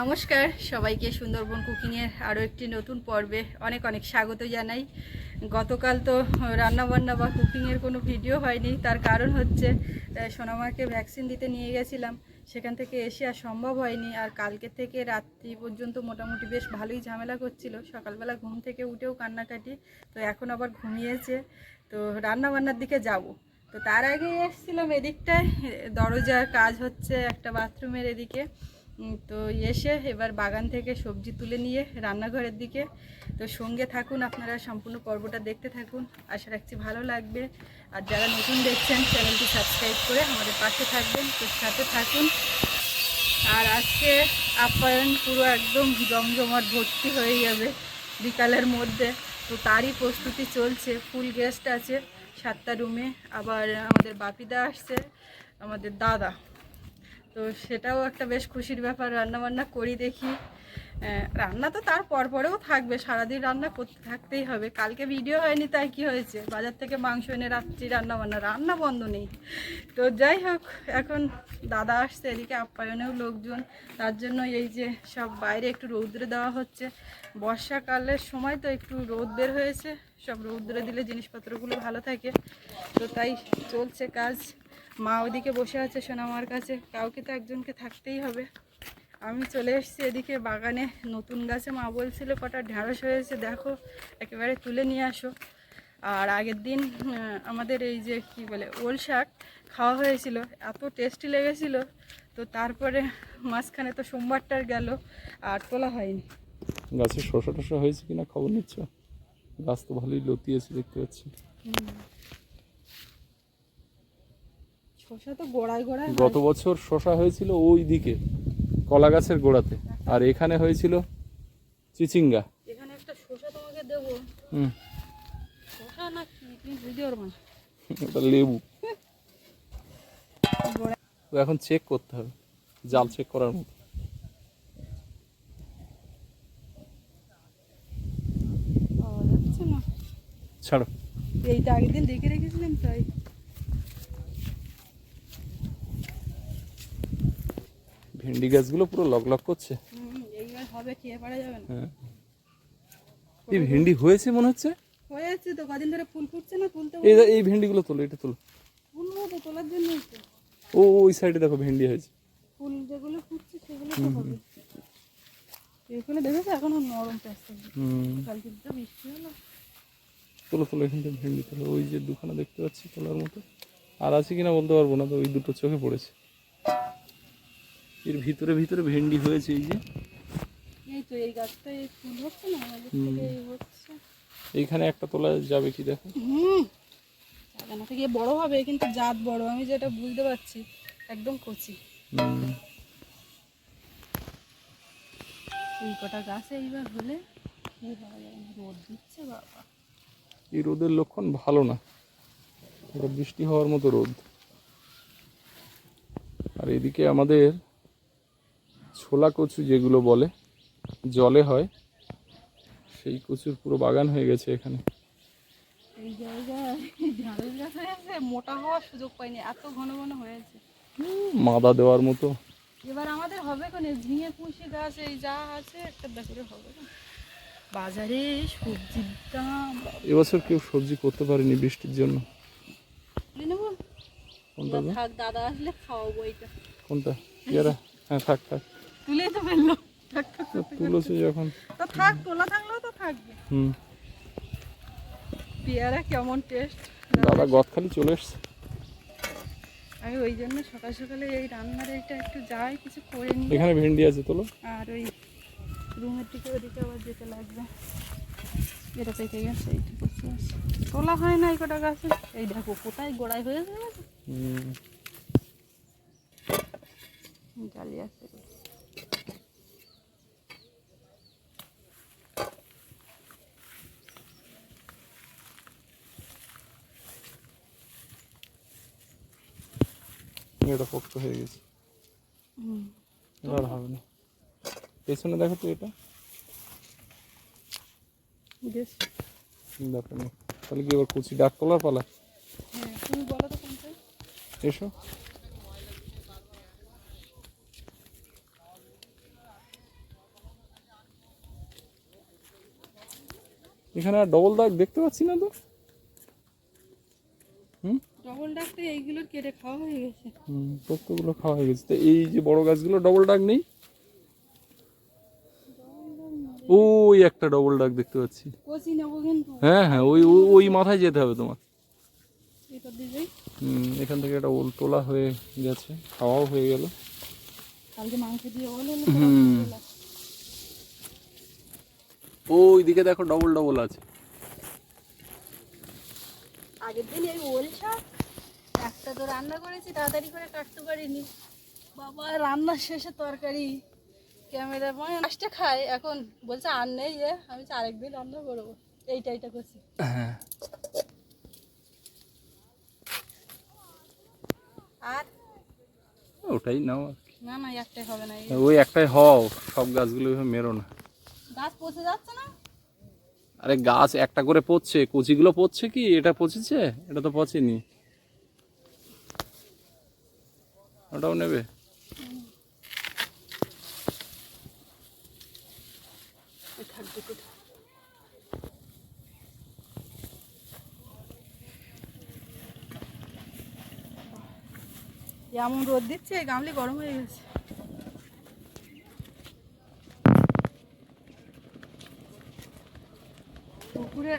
নমস্কার, সবাইকে সুন্দরবন কুকিংয়ের আরও একটি নতুন পর্বে অনেক অনেক স্বাগত জানাই। গতকাল তো রান্নাবান্না বা কুকিংয়ের কোনো ভিডিও হয়নি, তার কারণ হচ্ছে সোনামাকে ভ্যাকসিন দিতে নিয়ে গেছিলাম। সেখান থেকে এসে আর সম্ভব হয়নি, আর কালকে থেকে রাত্রি পর্যন্ত মোটামুটি বেশ ভালোই ঝামেলা করছিল। সকালবেলা ঘুম থেকে উঠেও কান্নাকাটি, তো এখন আবার ঘুমিয়েছে, তো রান্নাবান্নার দিকে যাব। তো তার আগে এসেছিলাম এদিকটায়, দরজার কাজ হচ্ছে একটা বাথরুমের এদিকে। তো এসে এবার বাগান থেকে সবজি তুলে নিয়ে রান্নাঘরের দিকে। তো সঙ্গে থাকুন আপনারা, সম্পূর্ণ পর্বটা দেখতে থাকুন। আশা রাখছি ভালো লাগবে। আর যারা নতুন দেখছেন, চ্যানেলটি সাবস্ক্রাইব করে আমাদের পাশে থাকবেন, তো সাথে থাকুন। আর আজকে আপ্যায়ন পুরো একদম জমজমাট ভর্তি হয়ে যাবে বিকালের মধ্যে। তো তারই প্রস্তুতি চলছে ফুল গেস্ট আছে সাতটা রুমে আবার আমাদের বাপিদা আসছে, আমাদের দাদা। তো সেটাও একটা বেশ খুশির ব্যাপার রান্না বান্না করি দেখি। রান্না তো তার পরপরেও থাকবে, সারাদিন রান্না করতে থাকতেই হবে। কালকে ভিডিও হয়নি, তাই কি হয়েছে? বাজার থেকে মাংস এনে রাত্রি রান্না বান্না রান্না বন্ধ নেই। তো যাই হোক, এখন দাদা আসছে, এদিকে আপ্যায়নেও লোকজন। তার জন্য এই যে সব বাইরে একটু রৌদ্রে দেওয়া হচ্ছে। বর্ষাকালের সময় তো একটু রোদ বের হয়েছে। সব রৌদ্রে দিলে জিনিসপত্রগুলো ভালো থাকে। তো তাই চলছে কাজ। মা ওদিকে বসে আছে সোনামার কাছে। কাউকে তো একজনকে থাকতেই হবে। আমি চলে এসেছি এদিকে বাগানে। নতুন গাছে মা বলছিল কটা ঢ্যাঁড়স হয়েছে দেখো একেবারে তুলে নিয়ে আসো। আর আগের দিন আমাদের এই যে কি বলে ওল শাক খাওয়া হয়েছিল। এত টেস্টি লেগেছিল। তো তারপরে মাঝখানে তো সোমবারটার গেল আর তোলা হয়নি। গাছে শশা টশা হয়েছে কিনা খবর নিচ্ছ? গাছ তো ভালোই লতিয়েছে দেখতে পাচ্ছি। শসা তো গোড়ায় গোড়ায় গত বছর শশা হয়েছিল ওই দিকে কলা গাছের গোড়াতে। আর এখানে হয়েছিল চিচিঙ্গা। এখানে একটা শসা তোমাকে দেবো। হুম। শসা না কি? তুমি বুঝতে পারব না। ওটা লেবু। তো এখন চেক করতে হবে জাল চেক করার মতো। ছাড়ো। এইটা আগের দিন দেখে রেখেছিলাম তাই। ভেন্ডি গাছগুলো পুরো লক লক করছে। এইবার হবে খেয়ে পারা যাবে না। হ্যাঁ। এই ভেন্ডি হয়েছে মনে হচ্ছে? হয়ে যাচ্ছে তো কদিন ধরে ফুল ফুটছে না তুলতে এই এই ভেন্ডিগুলো তোলো এটা তোলো। ফুল তো তোলার জন্যই তো ও ওই সাইডে দেখো ভেন্ডি হয়েছে। ফুল যেগুলো ফুটছে সেগুলো তো হবে। এখানে দেখেছ এখনও নরম হুম। কালকে তো বৃষ্টি হলো। তোলো তোলো এখান থেকে ভেন্ডি তোলো। ওই যে দুখানা দেখতে পাচ্ছি তোলার মতো। আর আছে কিনা বলতে পারব না তো ওই দুটো চোখে পড়েছে। এর ভিতরে ভিতরে ভেন্ডি হয়েছে এই যে। এই তো এই গাছটা এই ফুল হচ্ছে না? আমাদের থেকে এই হচ্ছে। এইখানে একটা তোলা যাবে কি দেখো? হুম। থেকে বড় হবে কিন্তু জাত বড়। আমি যেটা বুঝতে পারছি একদম কচি। এই কটা গাছে এইবার হলে রোদ দিচ্ছে বাবা। এই রোদের লক্ষণ ভালো না। এটা বৃষ্টি হওয়ার মতো রোদ। আর এদিকে আমাদের ছোলা কচু যেগুলো বলে জলে হয় সেই কচুর পুরো বাগান হয়ে গেছে এখানে। এই জায়গায় গাছ হয়েছে মোটা হওয়ার সুযোগ পাইনি এত ঘন ঘন হয়েছে। মাদা দেওয়ার মতো। এবার আমাদের হবে কোনে? ঝিঙে পুঁশি গাছ এই যা আছে একটা করে হবে। বাজারে সবজির দাম। এবছর কেউ সবজি করতে পারেনি বৃষ্টির জন্য। কোনটা থাক দাদা আসলে খাওয়াবো এইটা। কোনটা? পেয়ারা হ্যাঁ থাক থাক। তুলেই তো ফেলল। তুলেছে যখন। তো থাক তোলা থাকলেও তো থাকবে। হুম। পেয়ারা কেমন টেস্ট দাদা গদখালি চলে এসছে। আমি ওই জন্য সকাল সকালে এই রান্নার এইটা একটু যাই কিছু করে নিই। এখানে ভেন্ডি আছে তোলো। আর ওই রুমের দিকে ওদিকে আবার যেতে লাগবে। এটা পেকে গেছে এইটা তোলা হয় না এই কটা গাছে? এই দেখো কোথায় গোড়ায় হয়ে যাবে হুম। জালি আছে। এটা পোক্ত হয়ে গেছে। এবার হবে না। পেছনে দেখো তো এটা। ব্যাপার নেই। তাহলে কি এবার কুচি ডাক তোলার পালা? হ্যাঁ এসো। এখানে আর ডবল দাগ দেখতে পাচ্ছি না তো? হুম? ডবল এইগুলো কেটে খাওয়া হয়ে গেছে। হুম পোস্তগুলো খাওয়া হয়ে গেছে। তো এই যে বড় গাছগুলো ডবল নেই? ওই একটা ডবল ডাক দেখতে পাচ্ছি। হ্যাঁ হ্যাঁ ওই ওই- মাথায় যেতে হবে তোমার। হুম এখান থেকে একটা ওল তোলা হয়ে গেছে খাওয়াও হয়ে গেল। কালকে মাংস দিয়ে বলে হুম। ওই দিকে দেখো ডবল ডবল আছে। আগের দিন এই ওল শাক একটা তো রান্না করেছি তাড়াতাড়ি করে কাটতে পারিনি। বাবা রান্নার শেষে তরকারি। ক্যামেরা মানে লাস্টে খাই এখন বলছে আর নেই যে আমি আরেকদিন রান্না করব। এইটা এইটা করছি। হ্যাঁ। আর? ওটাই নাও না না একটাই হবে না ওই একটাই হও সব গাছগুলো মেরো না। গাছ পচে যাচ্ছে না? আরে গাছ একটা করে পচছে কচিগুলো পচছে কি? এটা পচেছে? এটা তো পচেনি। ওটাও নেবে। এমন রোদ দিচ্ছে গামলি গরম হয়ে গেছে। পুকুরে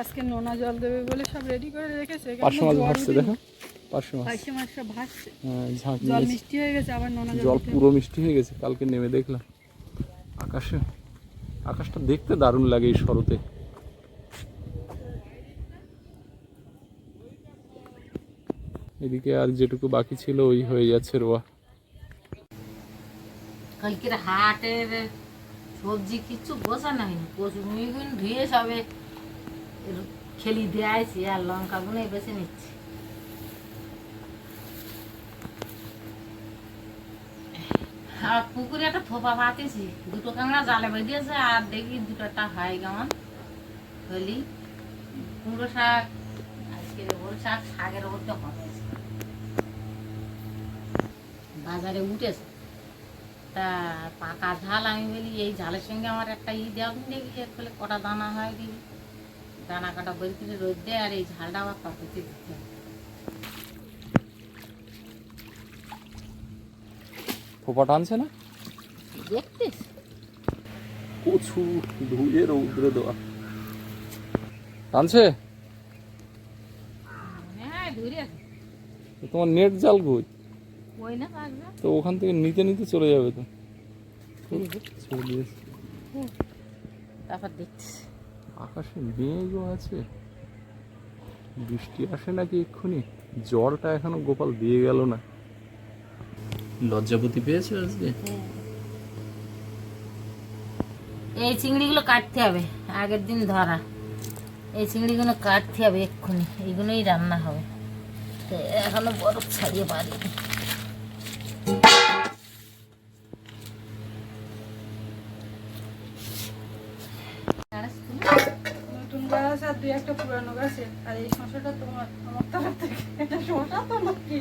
আজকে নোনা জল দেবে বলে সব রেডি করে রেখেছে। পার্শ্ব মাছ জল ভাসছে দেখো পার্শ্ব মাছ। পার্শে মাছটা ভাসছে। হ্যাঁ ঝাঁক জল মিষ্টি হয়ে গেছে আবার নোনা জল জল পুরো মিষ্টি হয়ে গেছে কালকে নেমে দেখলাম। আকাশে আকাশটা দেখতে দারুণ লাগে এই শরতে। এদিকে আর যেটুকু বাকি ছিল ওই হয়ে যাচ্ছে রোয়া। কালকের হাটের সবজি কিচ্ছু বসা নাই। কচু মুইগুন ধুয়ে সবে খেলি দেয়াইছি আর লঙ্কা গুনে বেছে নিচ্ছি। আর পুকুরে একটা থোপা পাতেছি দুটো কাঁকড়া জালে বেরিয়েছে আর দেখি দুটো একটা হয় কেমন। হলি, কুমড়ো শাক, আজকে ওর শাক, শাকের ওর তো বাজারে উঠেছে। তা পাকা ঝাল আমি বলি এই ঝালের সঙ্গে আমার একটা ই দেওয়া দেখি এর ফলে কটা দানা হয় দেখি। দানা কাটা বই করে রোদ দেয় আর এই ঝালটা আবার পাকুতে দিতে হয়। ফোপা টানছে না? দেখতিস কচু ধুয়ে রৌদ্রে দেওয়া। টানছে হ্যাঁ ধরে তোমার নেট জাল থাকবে তো ওখান থেকে নিতে নিতে চলে যাবে তো। তারপর দেখতিস আকাশে মেঘও আছে। বৃষ্টি আসে নাকি এক্ষুনি? জলটা এখনও গোপাল দিয়ে গেল না। লজ্জাপতি পেয়েছে আজকে? এই চিংড়িগুলো কাটতে হবে। আগের দিন ধরা। এই চিংড়িগুলো কাটতে হবে এক্ষুনি। এইগুলোই রান্না হবে। তো এখনও বরফ ছাড়িয়ে পারিনি একটা পুরানো গাছের আর এই শশাটা তোমার আমার তরফ থেকে। এটা শশা তো নাকি?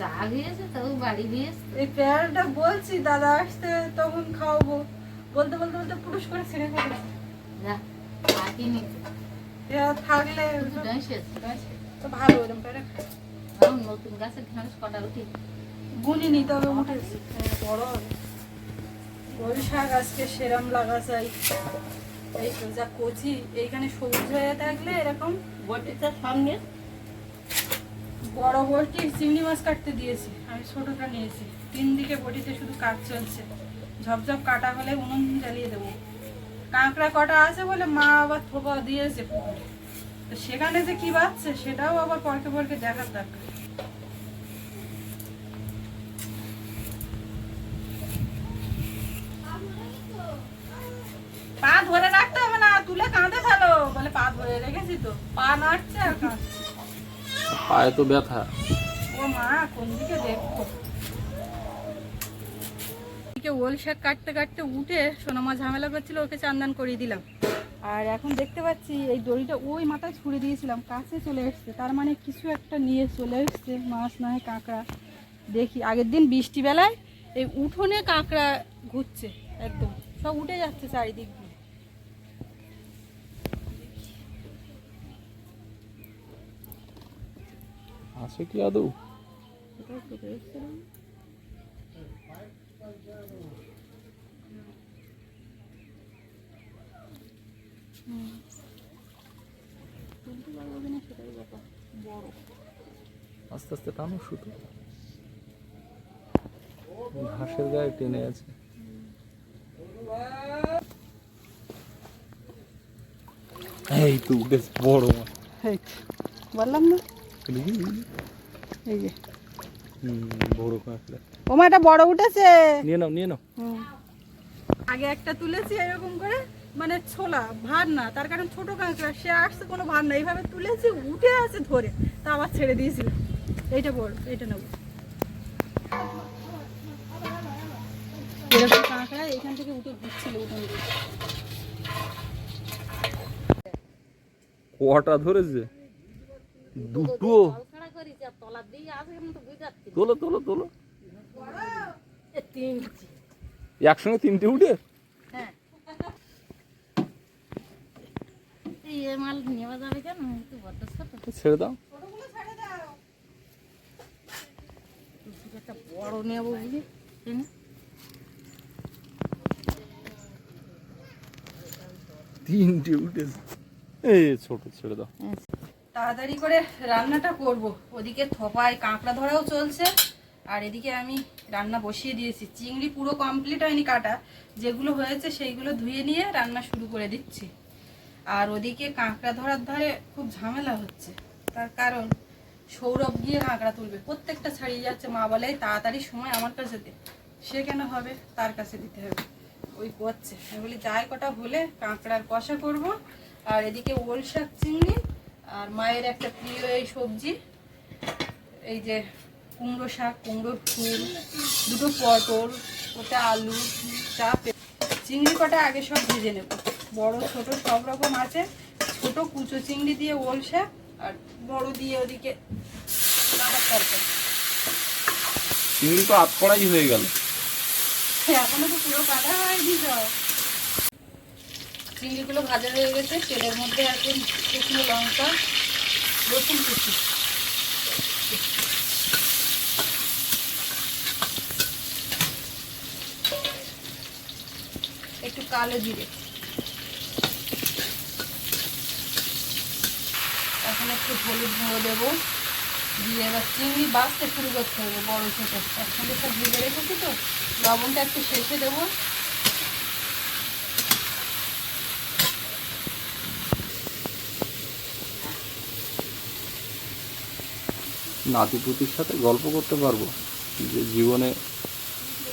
যা হয়েছে তাও বাড়ি দিয়েছে। এই পেয়ারাটা বলছি দাদা আসতে তখন খাওয়াবো। বলতে বলতে বলতে পুরুষ করে ছেড়ে ফেলেছে যা কাটিনি থাকলে তো ভালো এরকম পেয়ারা নতুন গাছের ঢেঁড়স কটা উঠি। গুনি নিতে হবে উঠেছে বড় হবে। ওই শাক আজকে সেরাম লাগা চাই এই যা কচি এইখানে সবুজ হয়ে থাকলে এরকম বটিটার সঙ্গে বড় বড়টি চিংড়ি মাছ কাটতে দিয়েছি আমি ছোটটা নিয়েছি। তিন দিকে বটিতে শুধু কাজ চলছে। ঝপঝপ কাটা হলে উনুন জ্বালিয়ে দেবো। কাঁকড়া কটা আছে বলে মা আবার থোপা দিয়েছে পুকুরে। তো সেখানে যে কি বাচ্ছে সেটাও আবার পরকে পরকে দেখার দরকার পা ধরে রাখতে হবে না তুলে কাঁধে ফেলো বলে পা ধরে রেখেছি তো পা নাড়ছে আর কাঁদছে পায়ে তো ব্যথা। দিকে দেখব এদিকে ওল শাক কাটতে কাটতে উঠে সোনামা ঝামেলা করছিল, ওকে চান্দান করিয়ে দিলাম। আর এখন দেখতে পাচ্ছি, এই দড়িটা ওই মাথায় ছুড়ে দিয়েছিলাম, কাছে চলে এসছে। তার মানে কিছু একটা নিয়ে চলে এসছে, মাছ না হয় কাঁকড়া। দেখি, আগের দিন বৃষ্টি বেলায় এই উঠোনে কাঁকড়া ঘুরছে, একদম। সব উঠে যাচ্ছে চারিদিক দিয়ে। আছে কি আদৌ? আস্তে আস্তে টানো শুধু ঘাসের গায়ে টেনে আছে। এই তো বেশ বড়। বললাম না। এই যে। হুম বড় কাঁকড়া ওমা এটা বড় উঠেছে। নিয়ে নাও নিয়ে নাও। আগে একটা তুলেছি এরকম করে মানে ছোলা ভার না তার কারণ ছোট কাঁকড়া সে আসছে কোনো ভার না। এইভাবে তুলেছি উঠে আছে ধরে তা আবার ছেড়ে দিয়েছিল এইটা বড় এইটা নেব এরকম কাঁকড়া এখান থেকে উঠে দিচ্ছিল উঠে কটা ধরেছে? দুটো। তোলো তোলো তোলো। একসঙ্গে তিনটে উঠে? হ্যাঁ। মাল নেওয়া যাবে কেন? একটু বড্ড ছোট। ছেড়ে দাও। বড় নেব বুঝলি? তিনটে উঠেছে। এই ছোট ছেড়ে দাও। তাড়াতাড়ি করে রান্নাটা করব। ওদিকে থপায় কাঁকড়া ধরাও চলছে, আর এদিকে আমি রান্না বসিয়ে দিয়েছি। চিংড়ি পুরো কমপ্লিট হয়নি কাটা, যেগুলো হয়েছে সেইগুলো ধুয়ে নিয়ে রান্না শুরু করে দিচ্ছি। আর ওদিকে কাঁকড়া ধরার ধারে খুব ঝামেলা হচ্ছে, তার কারণ সৌরভ গিয়ে কাঁকড়া তুলবে। প্রত্যেকটা ছাড়িয়ে যাচ্ছে, মা বলে তাড়াতাড়ি সময় আমার কাছে দে। সে কেন হবে? তার কাছে দিতে হবে। ওই করছে। আমি বলি, যাই কটা হলে কাঁকড়ার কষা করব। আর এদিকে ওল শাক চিংড়ি আর মায়ের একটা প্রিয় এই সবজি এই যে কুমড়ো শাক কুমড়োর ফুল দুটো পটল ওটা আলু চাপ চিংড়ি কটা আগে সব ভেজে নেব। বড় ছোট সব রকম আছে ছোট কুচো চিংড়ি দিয়ে ওল শাক আর বড় দিয়ে ওদিকে তরকারি। চিংড়ি তো আট কড়াই হয়ে গেল। এখনও তো পুরো কাটা হয়নি সব। চিংড়িগুলো ভাজা হয়ে গেছে, তেলের মধ্যে এখন শুকনো লঙ্কা, রসুন কুচি। একটু কালো জিরে। এখন একটু হলুদ গুঁড়ো দেবো। দিয়ে এবার চিংড়ি বাঁচতে শুরু করতে হবে বড় ছোট। একসঙ্গে সব ভেজে রেখেছি তো। লবণটা একটু শেষে দেবো। নাতিপুতির সাথে গল্প করতে পারব? যে জীবনে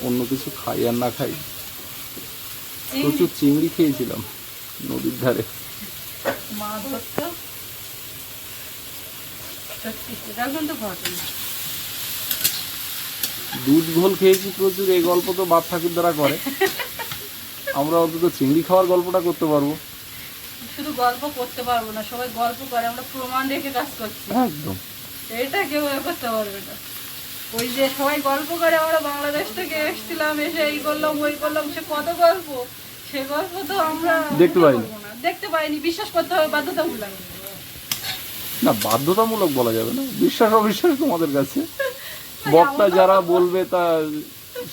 অন্য কিছু খাই আর না খাই। প্রচুর চিংড়ি খেয়েছিলাম নদীর ধারে। দুধ ঘোল খেয়েছি প্রচুর এই গল্প তো বাপ ঠাকুর দ্বারা করে। আমরা অন্তত চিংড়ি খাওয়ার গল্পটা করতে পারব। শুধু গল্প করতে পারব না সবাই গল্প করে আমরা প্রমাণ রেখে কাজ করছি। একদম। এটা কেউ এ করতে পারবে না। ওই যে সবাই গল্প করে আমরা বাংলাদেশ থেকে এসেছিলাম এসে এই করলাম ওই করলাম সে কত গল্প? সে গল্প তো আমরা দেখতে পাইনি। দেখতে পাইনি বিশ্বাস করতে হবে বাধ্যতামূলক। না বাধ্যতামূলক বলা যাবে না। বিশ্বাস অবিশ্বাস তোমাদের কাছে? বক্তা যারা বলবে তা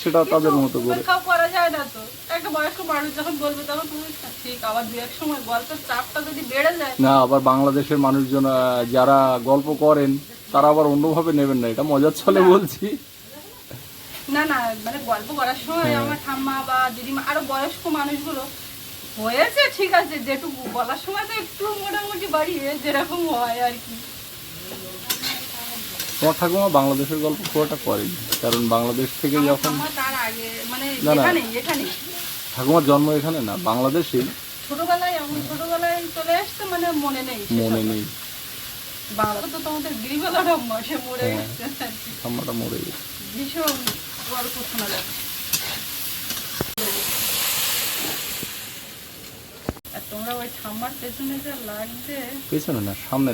সেটা তাদের মতো করে। করা যায় না তো। একটা বয়স্ক মানুষ যখন বলবে তখন তুমি ঠিক আবার দু এক সময় গল্পের চাপটা যদি বেড়ে যায় না আবার বাংলাদেশের মানুষজন যারা গল্প করেন তারা আবার অন্যভাবে নেবেন না এটা মজার ছলে বলছি। না না মানে গল্প করার সময় হ্যাঁ। আমার ঠাম্মা বা দিদিমা আরও বয়স্ক মানুষগুলো হয়েছে ঠিক আছে যেটুকু বলার সময় তো একটু মোটামুটি বাড়িয়ে যেরকম হয় আর কি। তোমার ঠাকুমা বাংলাদেশের গল্প খুব একটা করেনি কারণ বাংলাদেশ থেকে যখন তার আগে মানে না, না। এখানেই এখানেই। ঠাকুমার জন্ম এখানে না বাংলাদেশে ছোটবেলায় এমন ছোটবেলায় চলে আসতে মানে মনে নেই মনে নেই। বাংলা তো তোমাদের মরে হ্যাঁ। গেছে। ঠাম্মাটা মরে গেছে। ভীষণ গল্প শোনা যাচ্ছে আর তোমরা ওই ঠাম্মার পেছনে যা লাগবে। পেছনে না সামনে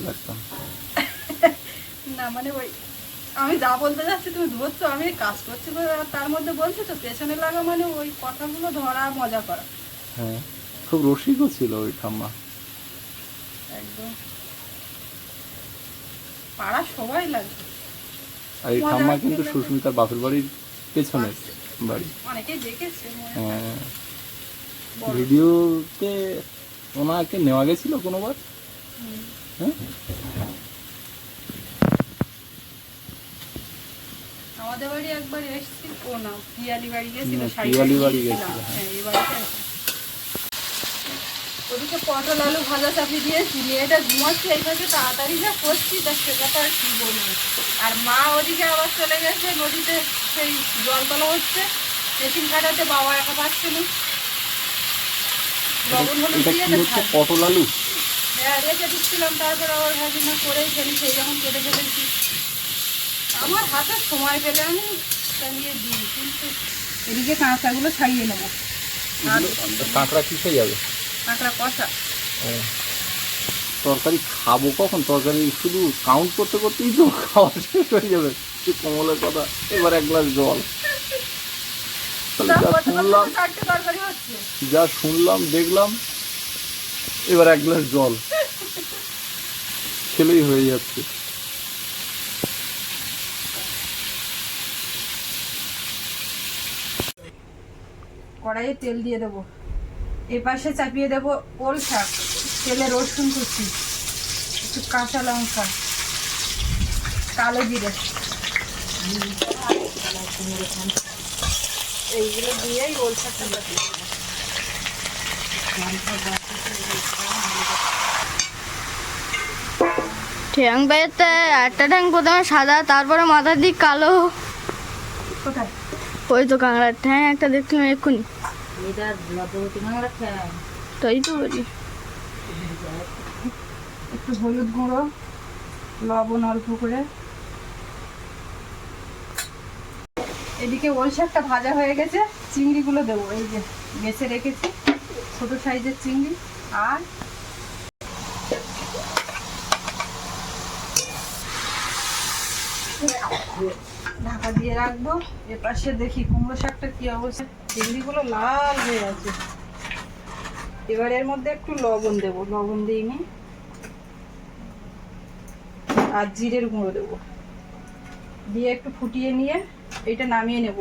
না মানে ওই আমি যা বলতে যাচ্ছি তুমি ধরছো আমি কাজ করছি তার মধ্যে বলছি তো পেছনে লাগা মানে ওই কথাগুলো ধরা মজা করা। হ্যাঁ খুব রসিকও ছিল ওই ঠাম্মা। একদম। পাড়া সবাই লাগবে আর এই ঠাম্মা কিন্তু সুস্মিতার বাপের বাড়ির পেছনের বাড়ি। অনেকেই দেখেছে হ্যাঁ। ভিডিওতে ওনাকে নেওয়া গেছিল কোনোবার? হ্যাঁ? আমাদের বাড়ি একবার এসেছিল ও না পিয়ালি বাড়ি গেছিল পিয়ালি বাড়ি গেছিল, হ্যাঁ। হ্যাঁ এই বাড়িতে। ওদিকে পটল আলু ভাজা চাপিয়ে দিয়েছি মেয়েটা ঘুমাচ্ছে এইভাবে তাড়াতাড়ি যা করছি তা সে কথা আর কি বলব। আর মা ওদিকে আবার চলে গেছে নদীতে সেই জল তোলা হচ্ছে মেশিন কাটাতে বাবা একা পাচ্ছে না। লবণ হলুদ দিয়ে কি তো পটল আলু? হ্যাঁ রেখে দিচ্ছিলাম তারপর আবার ভাবি না করেই ফেলি সেই যখন কেটে ফেলেছি আমার হাতে সময় পেলে আমি চালিয়ে দিই কিন্তু এদিকে কাঁচাগুলো ছাড়িয়ে নেব। কাঁকড়া কিসে যাবে? কাঁকড়া কষা। তরকারি খাব কখন? তরকারি শুধু কাউন্ট করতে করতেই তো খাওয়া শেষ হয়ে যাবে। কমলের কথা? এবার এক গ্লাস জল। যা শুনলাম যা শুনলাম দেখলাম এবার এক গ্লাস জল। খেলেই হয়ে যাচ্ছে। কড়াইয়ে তেল দিয়ে দেবো। এ পাশে চাপিয়ে দেবো ওল শাক। তেলে রসুন কুচি একটু কাঁচা লঙ্কা কালো জিরে। এইগুলো দিয়েই ওল শাকটা ঠ্যাং বেতে একটা ঠ্যাং প্রথমে সাদা তারপরে মাথার দিক কালো। কোথায়? ওই তো কাঁকড়ার ঠ্যাং একটা দেখলাম এক্ষুনি। তাই তো বলি। একটু হলুদ গুঁড়ো লবণ অল্প করে। এদিকে ওল শাকটা ভাজা হয়ে গেছে চিংড়িগুলো দেবো এই যে বেছে রেখেছি ছোট সাইজের চিংড়ি আর ঢাকা দিয়ে রাখব। এপাশে দেখি কুমড়ো শাকটা কি অবস্থা। চিংড়িগুলো লাল হয়ে আছে। এবার এর মধ্যে একটু লবণ দেবো। লবণ দিইনি আর জিরের গুঁড়ো দেবো। দিয়ে একটু ফুটিয়ে নিয়ে এটা নামিয়ে নেব।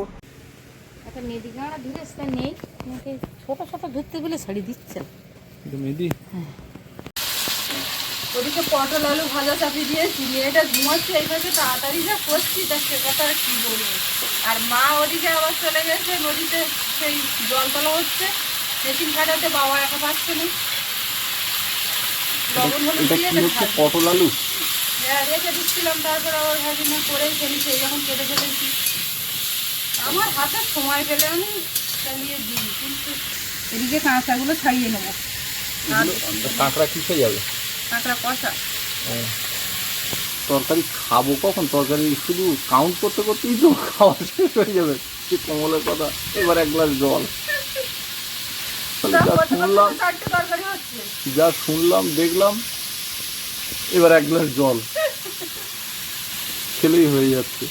একটা মেদি কাঁকড়া ধরে সেটা নেই। আমাকে ছোটো ছোটো ধরতে গেলে ছাড়ি দিচ্ছে। মেদি ওদিকে পটল আলু ভাজা চাপিয়ে দিয়েছি। মেয়েটা ঘুমাচ্ছে এইভাবে তাড়াতাড়ি যা করছি তা সে কথা আর কি বলব? আর মা ওদিকে আবার চলে গেছে নদীতে সেই জল তোলা হচ্ছে। মেশিন কাটাতে বাবা একা পাচ্ছে না। লবণ হলুদ দিয়ে কি তো পটল আলু? হ্যাঁ রেখে দিচ্ছিলাম তারপর আবার ভাবি না করেই ফেলি সেই যখন কেটে ফেলেছি। আমার হাতে সময় পেলে আমি চালিয়ে দিই কিন্তু এদিকে কাঁচাগুলো ছাড়িয়ে নেব। কাঁকড়া কিসে যাবে? কাঁকড়া কষা। তরকারি খাব কখন? তরকারি শুধু কাউন্ট করতে করতেই তো খাওয়া শেষ হয়ে যাবে। কি কমলের কথা? এবার এক গ্লাস জল। যা শুনলাম যা শুনলাম দেখলাম এবার এক গ্লাস জল। খেলেই হয়ে যাচ্ছে।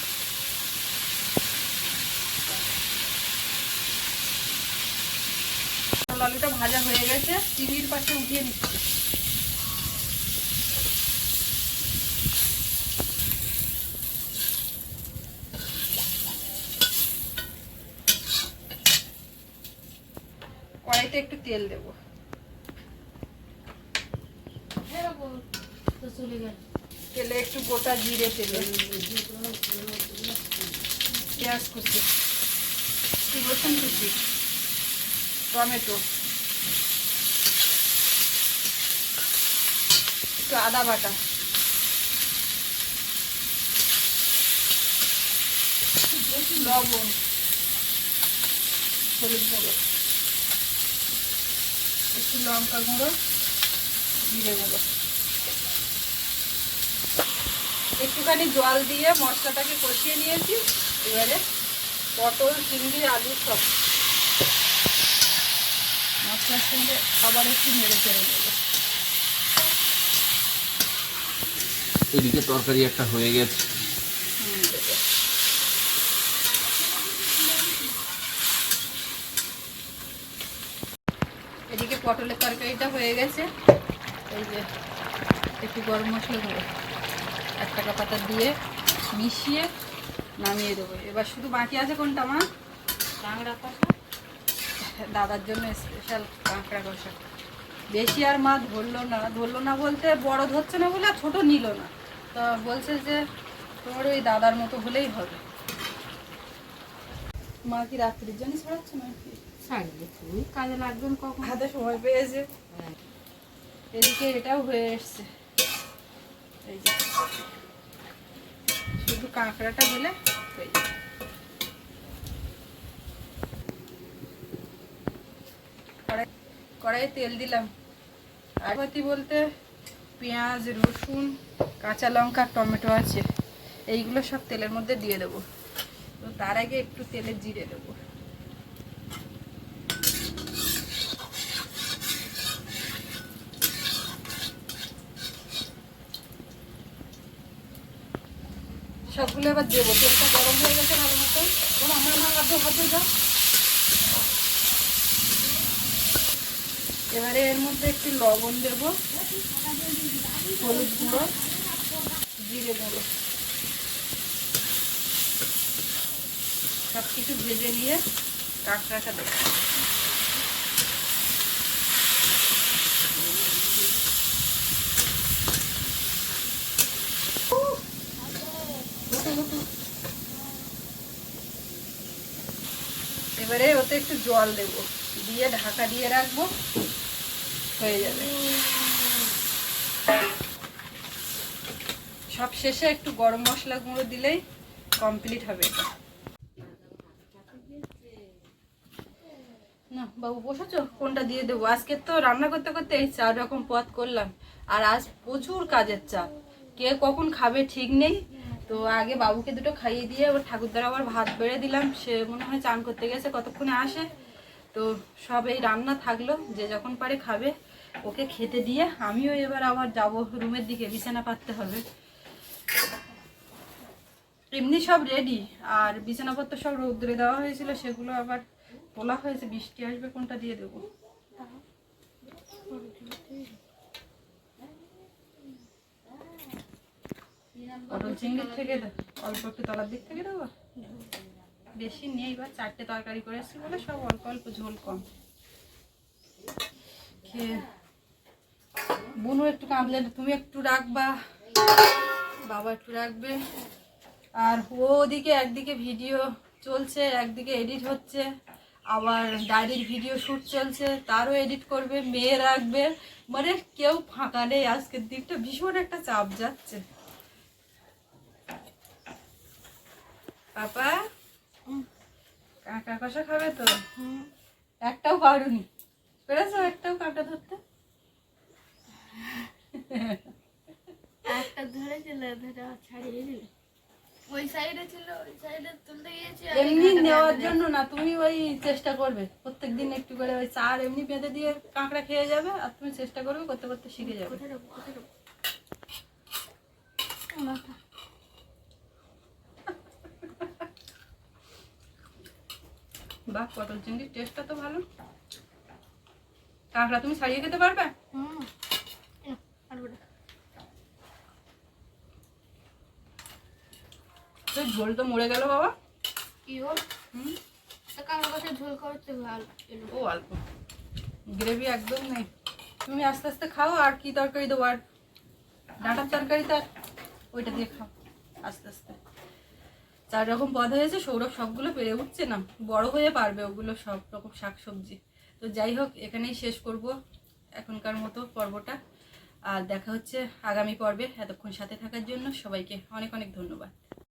পটল আলুটা ভাজা হয়ে গেছে চিংড়ির পাশে উঠিয়ে নিচ্ছি কড়াইতে একটু তেল দেবো তো চলে গেল তেলে একটু গোটা জিরে তেলে পেঁয়াজ কুচি একটু রসুন কুচি টমেটো একটু আদা বাটা লবণ হলুদ গুঁড়ো একটু লঙ্কা গুঁড়ো, জিরে গুঁড়ো। একটুখানি জল দিয়ে মশলাটাকে কষিয়ে নিয়েছি। এবারে পটল, চিংড়ি, আলু সব। মশলার সঙ্গে আবার একটু নেড়ে চেড়ে দেবো এদিকে তরকারি একটা হয়ে গেছে হুম, দেবো। এদিকে পটলের তরকারিটা হয়ে গেছে। এই যে একটু গরম মশলা দেবো। এক টাকা পাতা দিয়ে মিশিয়ে নামিয়ে দেবো। এবার শুধু বাকি আছে কোনটা মা? কাঁকড়া কষা। দাদার জন্য স্পেশাল কাঁকড়া কষা। বেশি আর মা ধরলো না। ধরলো না বলতে বড় ধরছে না বলে আর ছোটো নিল না। তা বলছে যে তোমার ওই দাদার মতো হলেই হবে। মা কি রাত্রির জন্য ছাড়াচ্ছে না কি ছাড়িয়ে তুই। কাজে লাগবেন কখন? হাতে সময় পেয়েছে। হ্যাঁ। এদিকে এটাও হয়ে এসছে। এই যে। শুধু কাঁকড়াটা হলে হয়ে যাবে। কড়াই কড়াইয়ে তেল দিলাম। আর পাতি বলতে পেঁয়াজ রসুন কাঁচা লঙ্কা টমেটো আছে। এইগুলো সব তেলের মধ্যে দিয়ে দেবো। তো তার আগে একটু তেলে জিরে দেবো। সবগুলো এবার দেবো। তেলটা গরম হয়ে গেছে ভালো মতো। এখন আমার মা হাতে হাতে যাও। এবারে এর মধ্যে একটু লবণ দেব। হলুদ গুঁড়ো, জিরে গুঁড়ো। সব কিছু ভেজে নিয়ে কাঁকড়াটা দেবো। এবারে ওতে একটু জল দেব। দিয়ে ঢাকা দিয়ে রাখব। হয়ে যাবে। সব শেষে একটু গরম মশলা গুঁড়ো দিলেই কমপ্লিট হবে এটা। না, বাবু বসেছো? কোনটা দিয়ে দেবো? আজকে তো রান্না করতে করতে এই চার রকম পদ করলাম। আর আজ প্রচুর কাজের চাপ। কে কখন খাবে ঠিক নেই। তো আগে বাবুকে দুটো খাইয়ে দিয়ে ওর ঠাকুরদার আবার ভাত বেড়ে দিলাম। সে মনে হয় চান করতে গেছে, কতক্ষণে আসে? তো সব এই রান্না থাকল, যে যখন পারে খাবে, ওকে খেতে দিয়ে আমিও এবার আবার যাব রুমের দিকে, বিছানা পাততে হবে। এমনি সব রেডি আর বিছানাপত্র সব রৌদ্রে দেওয়া হয়েছিল, সেগুলো আবার তোলা হয়েছে, বৃষ্টি আসবে কোনটা দিয়ে দেবো? পটল চিংড়ির থেকে অল্প একটু তলার দিক থেকে দেবো? বেশি নেই বা চারটে তরকারি করে এসেছি বলে সব অল্প অল্প ঝোল কম। খেয়ে বুনু একটু কাঁদলে, তুমি একটু রাখবা, বাবা একটু রাখবে। আর ও ওদিকে একদিকে ভিডিও চলছে, একদিকে এডিট হচ্ছে, আবার ডায়েরির ভিডিও শ্যুট চলছে, তারও এডিট করবে, মেয়ে রাখবে। মানে কেউ ফাঁকা নেই, আজকের দিকটা ভীষণ একটা চাপ যাচ্ছে। পাপা? কাঁকড়া কষা খাবে তো? একটাও পারুনি। পেরেছ একটাও কাঁকড়া ধরতে? একটা ধরেছিল ধরে ছাড়িয়ে দিল। ওই সাইডে ছিল ওই সাইডে তুলতে গিয়েছি এমনি নেওয়ার জন্য না তুমি ওই চেষ্টা করবে। প্রত্যেকদিন একটু করে ওই চার এমনি বেঁধে দিয়ে কাঁকড়া খেয়ে যাবে আর তুমি চেষ্টা করবে করতে করতে শিখে যাবে। কোথায় কোথায় বাহ পটল চিংড়ির টেস্টটা তো ভালো। কাঁকড়া তুমি ছাড়িয়ে খেতে পারবে। ঝোল তো মরে গেল বাবা। কি ঝোল? করতে ভালো ও অল্প। গ্রেভি একদম নেই। তুমি আস্তে আস্তে খাও আর কি তরকারি দেবো? আর ডাঁটার তরকারি তার ওইটা দিয়ে খাও আস্তে আস্তে। চার রকম পদ হয়েছে, সৌরভ সবগুলো পেরে উঠছে না। বড় হয়ে পারবে ওগুলো সব রকম শাকসবজি। তো যাই হোক, এখানেই শেষ করব এখনকার মতো পর্বটা। আর দেখা হচ্ছে আগামী পর্বে। এতক্ষণ সাথে থাকার জন্য সবাইকে অনেক অনেক ধন্যবাদ।